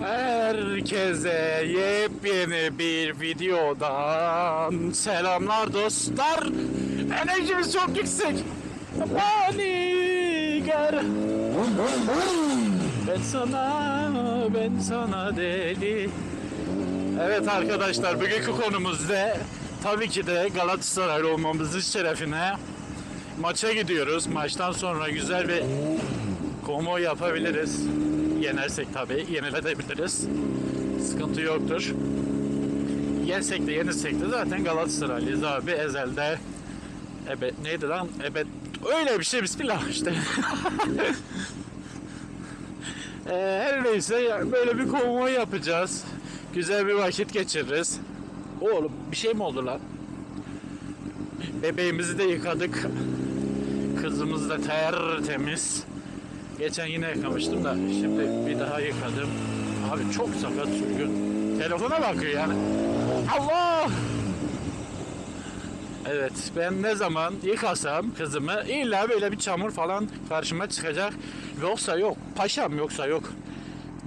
Herkese yepyeni bir videodan selamlar dostlar. Enerjimiz çok yüksek. Paniker. Ben sana, ben sana deli. Evet arkadaşlar bugünkü konumuz ne? Tabii ki de Galatasaray olmamızın şerefine maça gidiyoruz. Maçtan sonra güzel bir konvoy yapabiliriz. Yenersek tabii yenilebiliriz. Sıkıntı yoktur. Yensek de yenilsek de zaten Galatasaraylıyız abi. Ezel'de Ebe neydi lan? Ebe öyle bir şey bismillah işte. Ee, her neyse böyle bir konvoy yapacağız. Güzel bir vakit geçiririz. Oğlum bir şey mi oldu lan? Bebeğimizi de yıkadık. Kızımız da tertemiz. Geçen yine yıkamıştım da şimdi bir daha yıkadım. Abi çok sakat sürgün. Telefona bakıyor yani. Allah! Evet ben ne zaman yıkasam kızımı illa böyle bir çamur falan karşıma çıkacak. Yoksa yok. Paşam yoksa yok.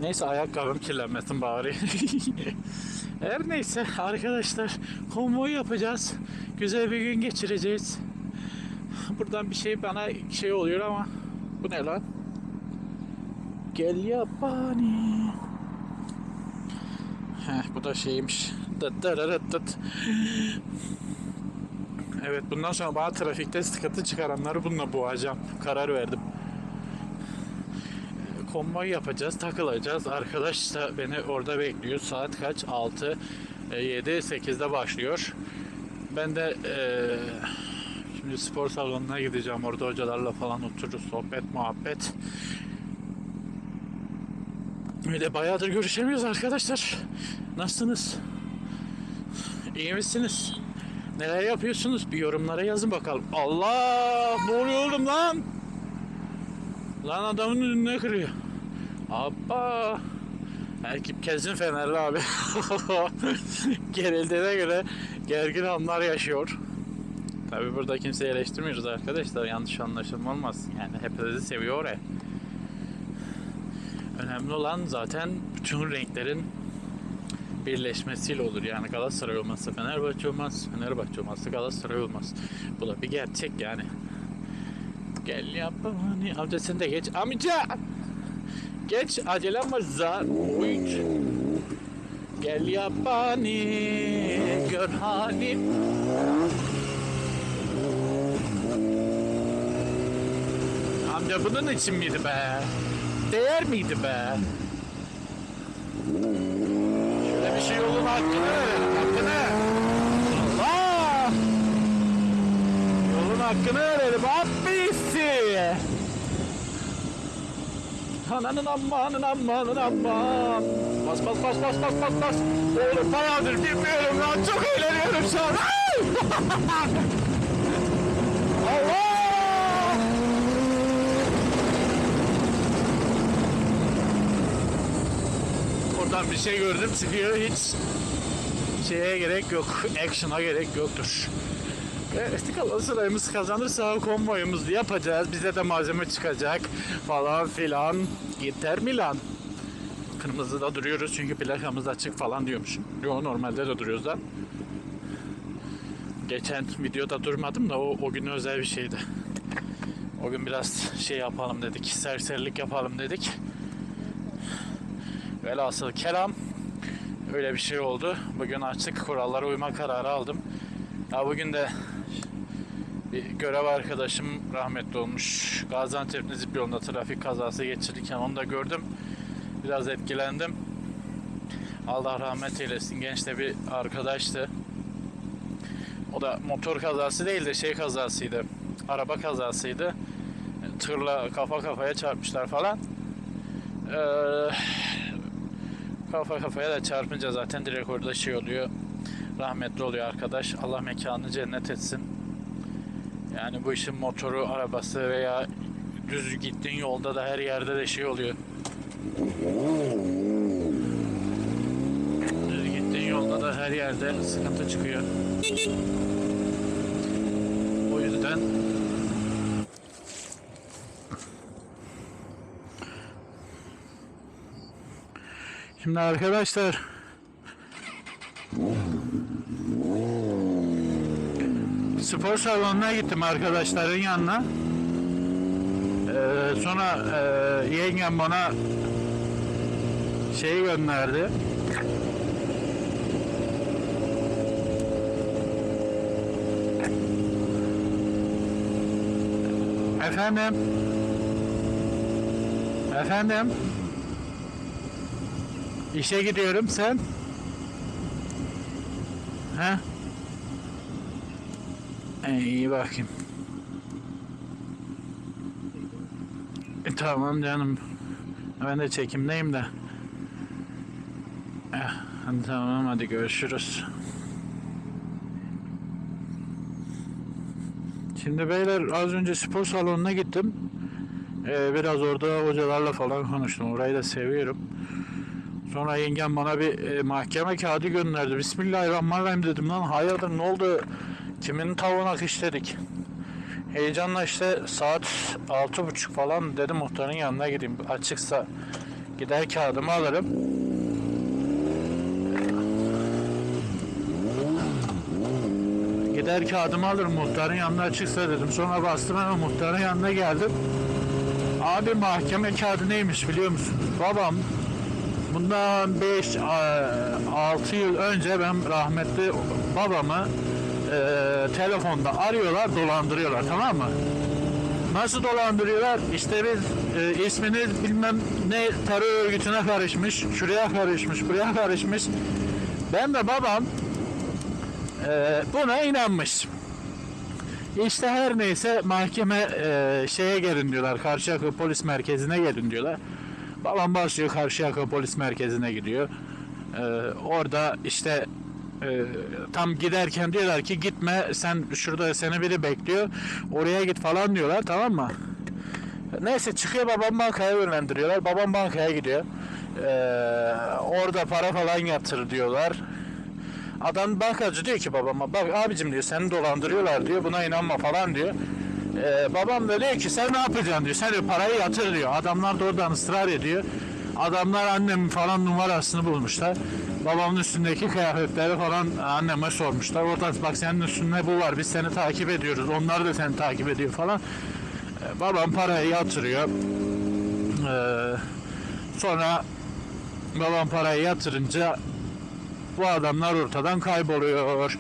Neyse ayakkabım kirlenmesin bari. Her neyse arkadaşlar konvoy yapacağız. Güzel bir gün geçireceğiz. Buradan bir şey bana şey oluyor ama bu ne lan? Gel yabani. Heh, bu da şeymiş. Evet bundan sonra bana trafikte sıkıntı çıkaranları bununla boğacağım. Karar verdim. Konvoy yapacağız, takılacağız. Arkadaş da beni orada bekliyor. Saat kaç? 6, 7, 8'de başlıyor. Ben de eee, şimdi spor salonuna gideceğim. Orada hocalarla falan otururuz. Sohbet, muhabbet. Bir de bayağıdır görüşemiyoruz arkadaşlar. Nasılsınız? İyi misiniz? Neler yapıyorsunuz? Bir yorumlara yazın bakalım. Allah! Ne lan? Lan adamın önüne kırıyor. Abba! Herkes kesin Fenerli abi. Gerildiğine göre gergin anlar yaşıyor. Tabi burada kimseyi eleştirmiyoruz arkadaşlar. Yanlış anlaşılma olmaz. Yani hepinizi seviyor ya. Önemli olan zaten bütün renklerin birleşmesiyle olur. Yani Galatasaray olmazsa Fenerbahçe olmaz, Fenerbahçe olmazsa Galatasaray olmaz. Bu da bir gerçek yani. Gel yapani. Amca sen de geç. Amca! Geç acelem var zaten. Gel yapani. Gör halim. Amca bunun için miydi be? Değer miydi be? Şöyle bir şey yolun hakkını hakkını. Allah! Yolun hakkını verelim, abisi. Ananın ammanın ammanın amman. Bas bas bas bas bas bas bas. Oğlum bayağıdır bilmiyorum lan, çok eğleniyorum şu an. Allah! Oradan bir şey gördüm çıkıyor hiç şeye gerek yok. Action'a gerek yoktur. Evet, Galatasaray'ımız kazanırsa konvoyumuzu yapacağız. Bize de malzeme çıkacak falan filan. Inter Milan. Kırmızıda duruyoruz çünkü plakamız açık falan diyormuş. Yo normalde de duruyoruz da. Geçen videoda durmadım da o, o gün özel bir şeydi. O gün biraz şey yapalım dedik. Serserilik yapalım dedik. Velhasıl kelam öyle bir şey oldu. Bugün açık kurallara uyma kararı aldım. Ya bugün de görev arkadaşım rahmetli olmuş. Gaziantep Nizip yolunda trafik kazası geçirirken onu da gördüm. Biraz etkilendim. Allah rahmet eylesin. Genç de bir arkadaştı. O da motor kazası değil de şey kazasıydı. Araba kazasıydı. Tırla kafa kafaya çarpmışlar falan. Ee, kafa kafaya da çarpınca zaten direkt orada şey oluyor. Rahmetli oluyor arkadaş. Allah mekanını cennet etsin. Yani bu işin motoru, arabası veya düz gittiğin yolda da her yerde de şey oluyor. Düz gittiğin yolda da her yerde sıkıntı çıkıyor. hemen. Şimdi arkadaşlar spor salonuna gittim arkadaşların yanına. Ee, sonra e, yengem bana şey gönderdi. Efendim? Efendim? İşe gidiyorum sen? He? E, iyi bakayım. E, tamam canım. Ben de çekimdeyim de. Eh, tamam hadi görüşürüz. Şimdi beyler az önce spor salonuna gittim. Ee, biraz orada hocalarla falan konuştum. Orayı da seviyorum. Sonra yengem bana bir e, mahkeme kağıdı gönderdi. Bismillahirrahmanirrahim dedim lan. Hayırdır ne oldu? Kimin tavuğuna dedik. Heyecanla işte saat altı buçuk falan dedim muhtarın yanına gideyim. Açıksa gider kağıdımı alırım. Gider kağıdımı alırım muhtarın yanına açıksa dedim. Sonra bastım hemen muhtarın yanına geldim. Abi mahkeme kağıdı neymiş biliyor musun? Babam bundan 5-6 yıl önce ben rahmetli babamı e, telefonda arıyorlar dolandırıyorlar tamam mı? Nasıl dolandırıyorlar? İşte biz e, isminiz bilmem ne terör örgütüne karışmış, şuraya karışmış, buraya karışmış. Ben de babam e, buna inanmış. İşte her neyse mahkeme e, şeye gelin diyorlar. Karşıyaka polis merkezine gelin diyorlar. Babam başlıyor Karşıyaka polis merkezine gidiyor. E, orada işte e, tam giderken diyorlar ki gitme sen şurada seni biri bekliyor. Oraya git falan diyorlar tamam mı? Neyse çıkıyor babam bankaya yönlendiriyorlar. Babam bankaya gidiyor. E, orada para falan yatır diyorlar. Adam bankacı diyor ki babama bak abicim diyor seni dolandırıyorlar diyor buna inanma falan diyor. Ee, babam da diyor ki sen ne yapacaksın diyor. Sen diyor parayı yatır diyor. Adamlar da oradan ısrar ediyor. Adamlar annemin falan numarasını bulmuşlar. Babamın üstündeki kıyafetleri falan anneme sormuşlar. Orada bak senin üstünde bu var. Biz seni takip ediyoruz. Onlar da seni takip ediyor falan. Ee, babam parayı yatırıyor. Ee, sonra babam parayı yatırınca bu adamlar ortadan kayboluyor.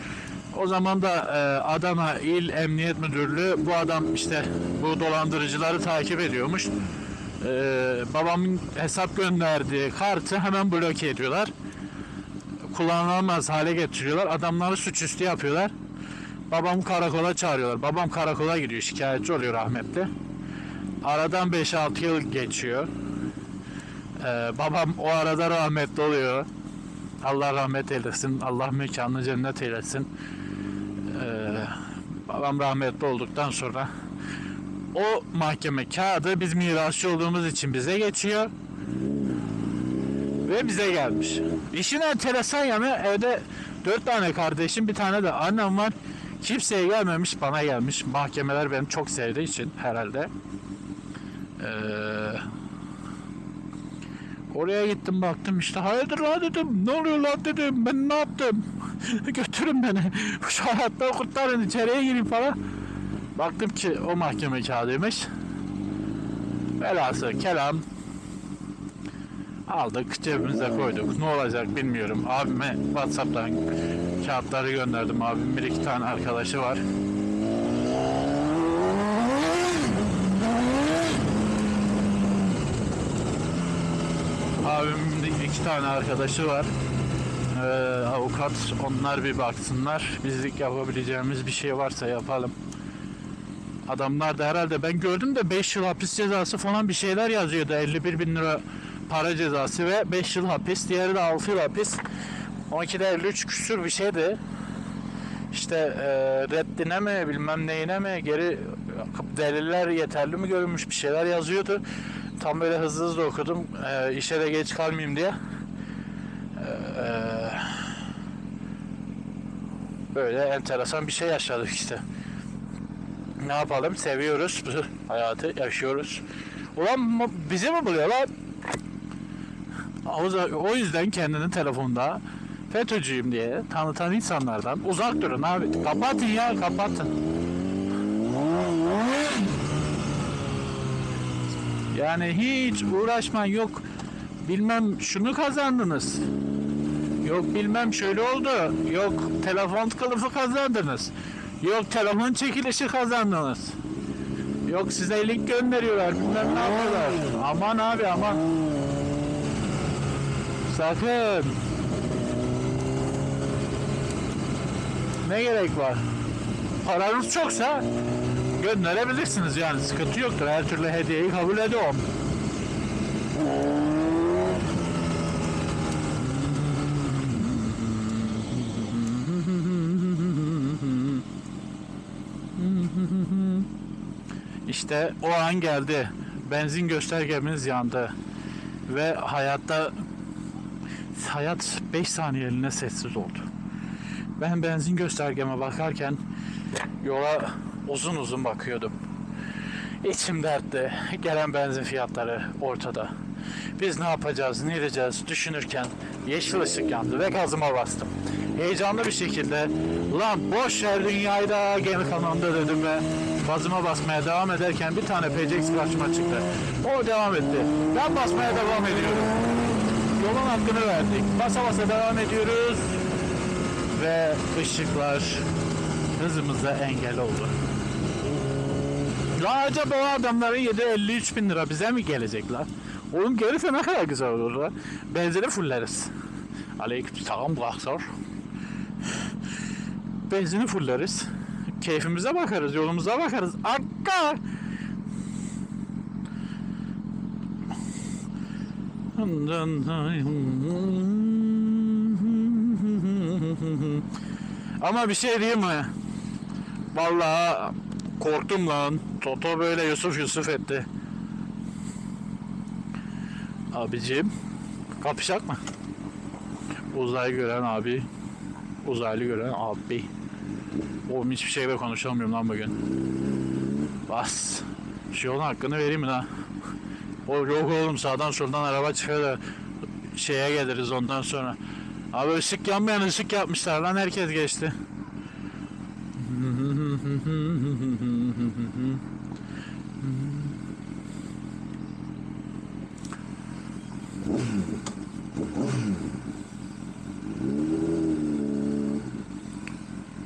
O zaman da e, Adana İl Emniyet Müdürlüğü bu adam işte bu dolandırıcıları takip ediyormuş. E, babamın hesap gönderdiği kartı hemen bloke ediyorlar. Kullanılamaz hale getiriyorlar. Adamları suçüstü yapıyorlar. Babam karakola çağırıyorlar. Babam karakola gidiyor. Şikayetçi oluyor rahmetli. Aradan 5-6 yıl geçiyor. E, babam o arada rahmetli oluyor. Allah rahmet eylesin. Allah mekanını cennet eylesin. Ee, babam rahmetli olduktan sonra o mahkeme kağıdı biz mirasçı olduğumuz için bize geçiyor. Ve bize gelmiş. İşin enteresan yanı evde dört tane kardeşim bir tane de annem var. Kimseye gelmemiş bana gelmiş. Mahkemeler beni çok sevdiği için herhalde. Eee Oraya gittim baktım işte hayırdır la dedim ne oluyor lan dedim ben ne yaptım götürün beni şu hayatta kurtarın içeriye girin falan baktım ki o mahkeme kağıdıymış velhasıl kelam aldık cebimize koyduk ne olacak bilmiyorum abime whatsapp'tan kağıtları gönderdim abim bir iki tane arkadaşı var Abimin iki tane arkadaşı var. Ee, avukat. Onlar bir baksınlar. Bizlik yapabileceğimiz bir şey varsa yapalım. Adamlar da herhalde ben gördüm de 5 yıl hapis cezası falan bir şeyler yazıyordu. 51 bin lira para cezası ve 5 yıl hapis. Diğeri de 6 yıl hapis. 12'de 53 küsür bir şeydi. İşte e, reddine mi bilmem neyine mi geri deliller yeterli mi görünmüş bir şeyler yazıyordu. Tam böyle hızlı hızlı okudum. E, işe de geç kalmayayım diye. E, böyle enteresan bir şey yaşadık işte. Ne yapalım? Seviyoruz hayatı, yaşıyoruz. Ulan bizi mi buluyor lan? O- O yüzden kendini telefonda FETÖ'cüyüm diye tanıtan insanlardan uzak durun abi. Kapatın ya, kapatın. Yani hiç uğraşman yok. Bilmem şunu kazandınız. Yok bilmem şöyle oldu. Yok telefon kılıfı kazandınız. Yok telefon çekilişi kazandınız. Yok size link gönderiyorlar bilmem ne yapıyorlar. Aman abi aman. Sakın. Ne gerek var? Paranız çoksa gönderebilirsiniz yani sıkıntı yoktur. Her türlü hediyeyi kabul ediyorum. İşte o an geldi. Benzin göstergemiz yandı. Ve hayatta hayat 5 saniyeliğine sessiz oldu. Ben benzin göstergeme bakarken yola uzun uzun bakıyordum. İçim dertte. Gelen benzin fiyatları ortada. Biz ne yapacağız, ne edeceğiz düşünürken yeşil ışık yandı ve gazıma bastım. Heyecanlı bir şekilde lan boş ver dünyayı da gemi kanalında dedim ve gazıma basmaya devam ederken bir tane PCX karşıma çıktı. O devam etti. Ben basmaya devam ediyorum. Yolun hakkını verdik. Basa basa devam ediyoruz ve ışıklar hızımıza engel oldu. La acaba o adamların 753 bin lira bize mi gelecek la? Oğlum gelirse ne kadar güzel olur la. Benzini fulleriz. Aleyküm selam. Benzini fulleriz. Keyfimize bakarız, yolumuza bakarız. Akka! Ama bir şey diyeyim mi? Vallahi korktum lan. Toto böyle Yusuf Yusuf etti. Abicim kapışak mı? Uzay gören abi. Uzaylı gören abi. Oğlum hiçbir şeyle konuşamıyorum lan bugün. Bas. Şu yolun hakkını vereyim mi lan? O yok oğlum sağdan soldan araba çıkar da şeye geliriz ondan sonra. Abi ışık yanmayan ışık yapmışlar lan herkes geçti.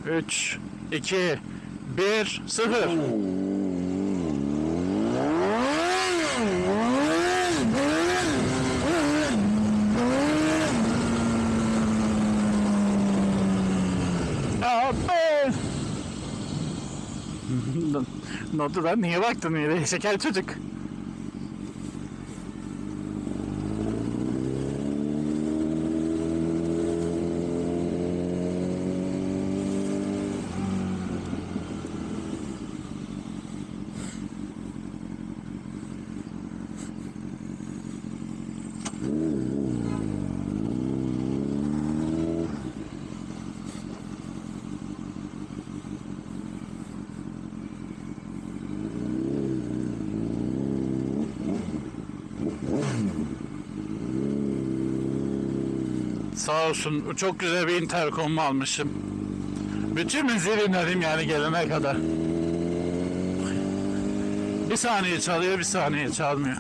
Üç, iki, bir, sıfır. Abi. ne oldu lan? Niye baktın öyle? Şeker çocuk. Sağ olsun çok güzel bir intercom almışım. Bütün müziği dinledim yani gelene kadar. Bir saniye çalıyor bir saniye çalmıyor.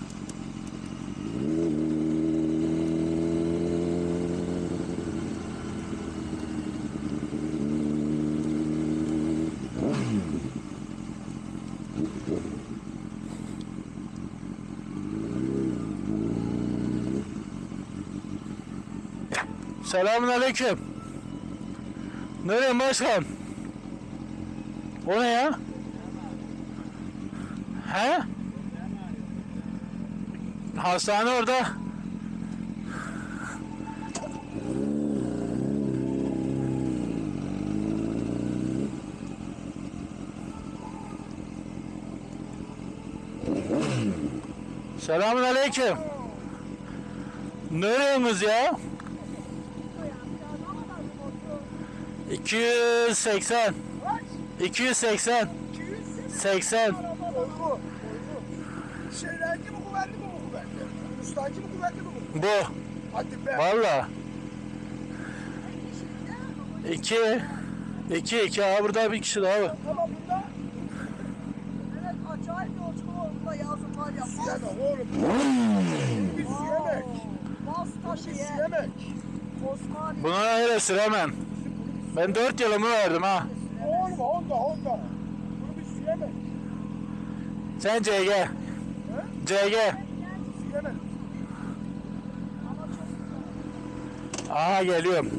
Selamun aleyküm. Nereye başkan? O ne ya? He? Hastane orada. Selamun aleyküm. Nereyiniz ya? 280. 280. 280 80. Koydu. Koydu. Şey rengi mi kuvvetli mi bu kuvvetli? Mustancı mı kuvvetli mi bu? Bu. Hadi be. Valla. 2 2 2 ha burada bir kişi daha var. Ama bunda Evet acayip yolculuk oldu yazın var ya. siyemek oğlum. Bir siyemek. Bas taşı ye. Osmaniye. Bunu öyle süremen. Ben 4 yılımı verdim ha. Oğlum Honda Honda. Bunu bir siyemek. Sen CG. CG. Siyemek. Aha geliyorum.